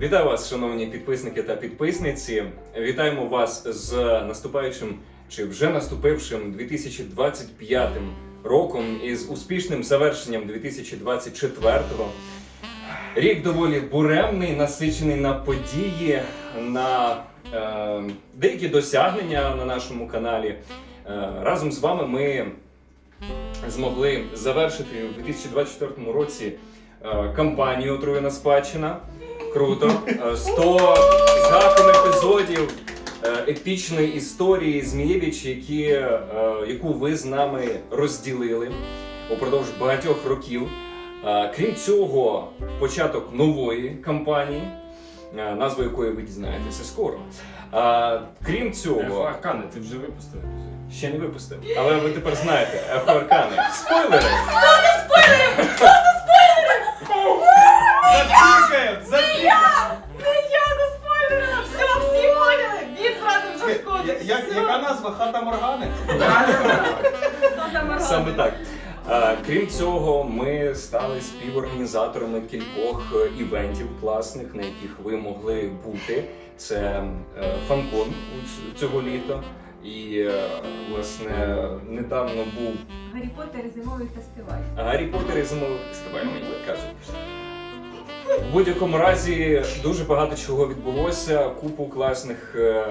Вітаю вас, шановні підписники та підписниці. Вітаємо вас з наступаючим чи вже наступившим 2025 роком і з успішним завершенням 2024-го. Рік доволі буремний, насичений на події, на е, деякі досягнення на нашому каналі. Е, разом з вами ми змогли завершити у 2024 році е, кампанію Отруєна спадщина. Круто. Е, 100 з епізодів е, епічної історії Змієвич, які, е, яку ви з нами розділили упродовж багатьох років. Е, Крім цього, початок нової кампанії, е, назву якої ви дізнаєтеся скоро. Е, Крім цього, Аркани, ти вже випустив. ще не випустив. Але ви тепер знаєте, Ефаркани. Спойлери! Вже! Яка назва? Хата Моргани? Саме так. Крім цього, ми стали співорганізаторами кількох е, івентів класних, на яких ви могли бути. Це е, фанкон у ц- цього літа. І е, власне недавно був Гаррі Поттер і зимовий фестиваль. Гаррі Поттер і зимовий фестиваль, мені так кажуть. У будь-якому разі дуже багато чого відбулося. Купу класних е,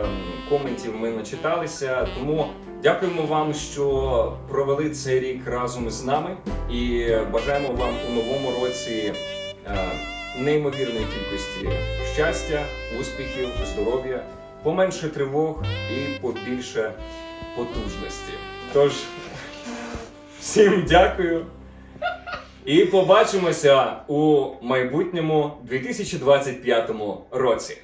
коментів ми начиталися. Тому дякуємо вам, що провели цей рік разом з нами. І бажаємо вам у новому році е, неймовірної кількості щастя, успіхів, здоров'я, поменше тривог і побільше потужності. Тож всім дякую. І побачимося у майбутньому 2025 році.